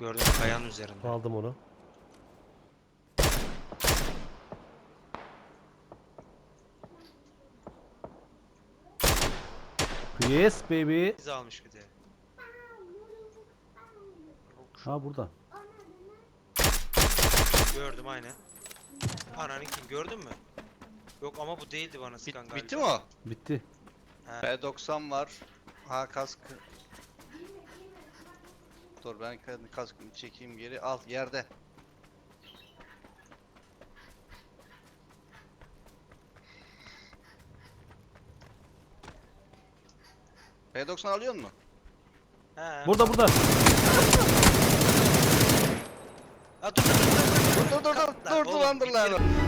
Gördüm kayanın üzerinde. Aldım onu. Yes baby. Biz almış bir de. Ha burada. Gördüm aynen. Ananı kim gördün mü? Yok ama bu değildi bana sıkan galiba. bitti mi o? Bitti. He. P90 var. Ha kask. Dur ben kendi kaskımı çekeyim geri. Al yerde. P90 alıyor mu? He. Burada burada. Ha, dur dur dur dur. Dur dur dur Lan dur dur dur dur bitir-